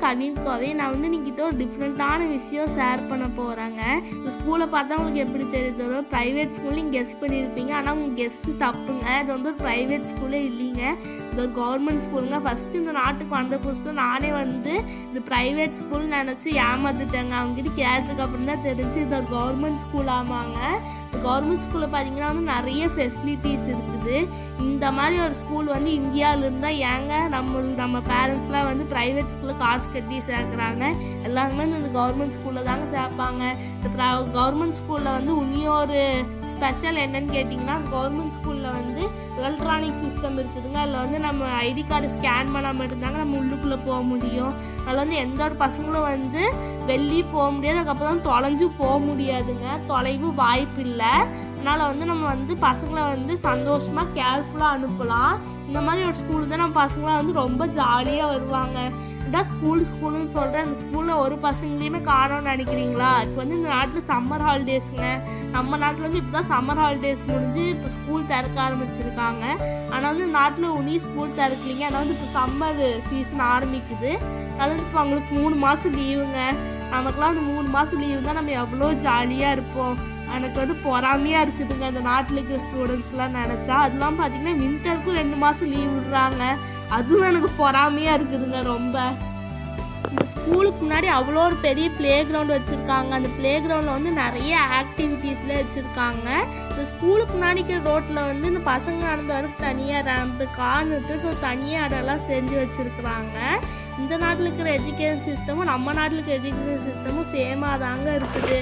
நவீன் கோவை நான் வந்து நீங்கிட்ட ஒரு டிஃப்ரெண்ட்டான விஷயம் ஷேர் பண்ண போகிறாங்க இந்த ஸ்கூலை பார்த்தா உங்களுக்கு எப்படி தெரியுதோ? ப்ரைவேட் ஸ்கூல் நீங்கள் கெஸ் பண்ணியிருப்பீங்க ஆனால் உங்கள் கெஸ்ட்டு தப்புங்க. இது வந்து ஒரு ப்ரைவேட் ஸ்கூலே இல்லைங்க. இது ஒரு கவர்மெண்ட் ஸ்கூலுங்க ஃபஸ்ட்டு இந்த நாட்டுக்கு வந்த புதுசில் நானே வந்து இது ப்ரைவேட் ஸ்கூல் நினச்சி ஏமாத்துட்டேங்க. அவங்ககிட்ட கேட்டதுக்கு அப்புறம் தான் தெரிஞ்சு இது ஒரு கவர்மெண்ட் ஸ்கூல் ஆமாங்க. கவர்மெண்ட் ஸ்கூலில் பார்த்தீங்கன்னா வந்து நிறைய ஃபெசிலிட்டிஸ் இருக்குது. இந்த மாதிரி ஒரு ஸ்கூல் வந்து இந்தியாவில் இருந்தால் ஏங்க? நம்ம நம்ம பேரண்ட்ஸ்லாம் வந்து ப்ரைவேட் ஸ்கூலில் காசு கட்டி சேர்க்குறாங்க. எல்லாருமே இந்த கவர்மெண்ட் ஸ்கூலில் தாங்க சேர்ப்பாங்க. இந்த கவர்மெண்ட் ஸ்கூலில் வந்து இன்னொரு ஸ்பெஷல் என்னன்னு கேட்டிங்கன்னா கவர்மெண்ட் ஸ்கூலில் வந்து எலக்ட்ரானிக் சிஸ்டம் இருக்குதுங்க. அதில் வந்து நம்ம ஐடி கார்டு ஸ்கேன் பண்ணால் மட்டும்தாங்க நம்ம உள்ளுக்குள்ளே போக முடியும். அதில் வந்து எந்த ஒரு பசங்களும் வந்து வெளியே போக முடியாது. அதுக்கப்புறம் தொலைஞ்சு போக முடியாதுங்க. தொலைவு வாய்ப்பு இல்லை. அதனால் வந்து நம்ம வந்து பசங்களை வந்து சந்தோஷமாக கேர்ஃபுல்லாக அனுப்பலாம். இந்த மாதிரி ஒரு ஸ்கூல் தான் நம்ம பசங்களாம் வந்து ரொம்ப ஜாலியாக வருவாங்க. இதான் ஸ்கூல் ஸ்கூல்னு சொல்கிறேன் அந்த ஸ்கூலில் ஒரு பசங்களையுமே காணோம்னு நினைக்கிறீங்களா? இப்போ வந்து இந்த நாட்டில் சம்மர் ஹாலிடேஸுங்க நம்ம நாட்டில் வந்து இப்போ தான் சம்மர் ஹாலிடேஸ் முடிஞ்சு இப்போ ஸ்கூல் திறக்க ஆரம்பிச்சிருக்காங்க. ஆனால் வந்து நாட்டில் உனி ஸ்கூல் திறக்கலிங்க. ஆனால் வந்து இப்போ சம்மர் சீசன் ஆரம்பிக்குது. அதனால் வந்து இப்போ அவங்களுக்கு மூணு மாதம் லீவுங்க நமக்குலாம் அந்த மூணு மாதம் லீவு தான் நம்ம எவ்வளோ ஜாலியாக இருப்போம். எனக்கு வந்து பொறாமையாக இருக்குதுங்க. அந்த நாட்டில் இருக்கிற ஸ்டூடெண்ட்ஸ்லாம் நினச்சா அதெல்லாம் பார்த்தீங்கன்னா வின்டருக்கும் ரெண்டு மாதம் லீவ் விடுறாங்க. அதுவும் எனக்கு பொறாமையாக இருக்குதுங்க ரொம்ப. இந்த ஸ்கூலுக்கு முன்னாடி அவ்வளோ ஒரு பெரிய ப்ளே கிரவுண்ட் வச்சுருக்காங்க. அந்த ப்ளே கிரவுண்டில் வந்து நிறைய ஆக்டிவிட்டீஸ்லாம் வச்சுருக்காங்க. இந்த ஸ்கூலுக்கு முன்னாடி ரோட்டில் வந்து இந்த பசங்க நடந்த வரைக்கும் தனியாக ரேம்ப்பு கார் நிறுத்துறதுக்கு தனியாக இடம்லாம் செஞ்சு வச்சுருக்குறாங்க. இந்த நாட்டில் இருக்கிற எஜுகேஷன் சிஸ்டமும் நம்ம நாட்டில் இருக்கிற எஜுகேஷன் சிஸ்டமும் சேமாக தாங்க இருக்குது.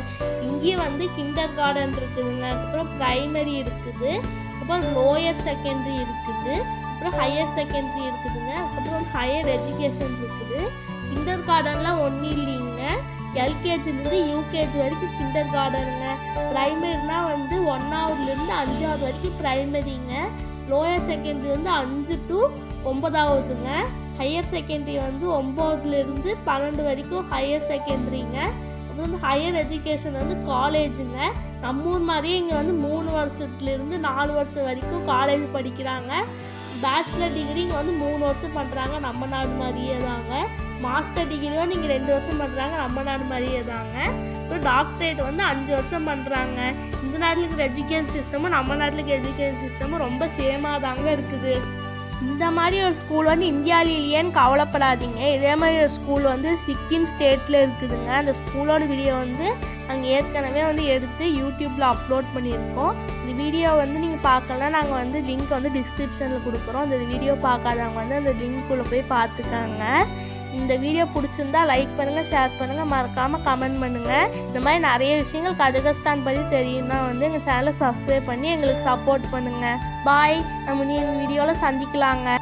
இங்கேயும் வந்து கிண்டர் கார்டன் இருக்குதுங்க. அப்புறம் ப்ரைமரி இருக்குது. அப்புறம் லோயர் செகண்டரி இருக்குது. அப்புறம் ஹையர் செகண்டரி இருக்குதுங்க. அப்புறம் ஹையர் எஜுகேஷன் இருக்குது. கிண்டர் கார்டன்லாம் ஒன்றும் இல்லைங்க எல்கேஜிலேருந்து யூகேஜி வரைக்கும் கிண்டர் கார்டனுங்க ப்ரைமரினா வந்து ஒன்றாவதுலேருந்து அஞ்சாவது வரைக்கும் ப்ரைமரிங்க லோயர் செகண்டரி வந்து அஞ்சு டு ஒன்பதாவதுங்க. ஹையர் செகண்டரி வந்து ஒம்போதுலேருந்து பன்னெண்டு வரைக்கும் ஹையர் செகண்டரிங்க அப்புறம் வந்து ஹையர் எஜுகேஷன் வந்து காலேஜுங்க நம்ம ஊர் மாதிரியே இங்கே வந்து மூணு வருஷத்துலேருந்து நாலு வருஷம் வரைக்கும் காலேஜ் படிக்கிறாங்க. பேச்சுலர் டிகிரி இங்கே வந்து மூணு வருஷம் பண்ணுறாங்க நம்ம நாடு மாதிரியே தாங்க. மாஸ்டர் டிகிரியும் நீங்கள் ரெண்டு வருஷம் பண்ணுறாங்க நம்ம நாடு மாதிரியே தாங்க. அப்புறம் டாக்டரேட் வந்து அஞ்சு வருஷம் பண்ணுறாங்க இந்த நாட்டில் இருக்கிற எஜுகேஷன் சிஸ்டமும் நம்ம நாட்டில் இருக்கிற எஜுகேஷன் சிஸ்டமும் ரொம்ப சேமாக தாங்க இருக்குது. இந்த மாதிரி ஒரு ஸ்கூல் வந்து இந்தியாவில் கவலைப்படாதீங்க. இதே மாதிரி ஒரு ஸ்கூல் வந்து சிக்கிம் ஸ்டேட்டில் இருக்குதுங்க. அந்த ஸ்கூலோட வீடியோ வந்து நாங்கள் ஏற்கனவே வந்து எடுத்து யூடியூப்பில் அப்லோட் பண்ணியிருக்கோம். இந்த வீடியோ வந்து நீங்கள் பார்க்கலாம் நாங்கள் வந்து லிங்க் வந்து டிஸ்கிரிப்ஷனில் கொடுக்குறோம். அந்த வீடியோ பார்க்காதவங்க வந்து அந்த லிங்க்குள்ளே போய் பார்த்துக்காங்க. இந்த வீடியோ பிடிச்சிருந்தா லைக் பண்ணுங்கள் ஷேர் பண்ணுங்கள் மறக்காமல் கமெண்ட் பண்ணுங்கள் இந்த மாதிரி நிறைய விஷயங்கள் கஜகஸ்தான் பற்றி தெரியும்னா வந்து எங்கள் சேனலை சப்ஸ்கிரைப் பண்ணி எங்களுக்கு சப்போர்ட் பண்ணுங்கள் பாய் நம்ம நீ வீடியோவில் சந்திக்கலாங்க.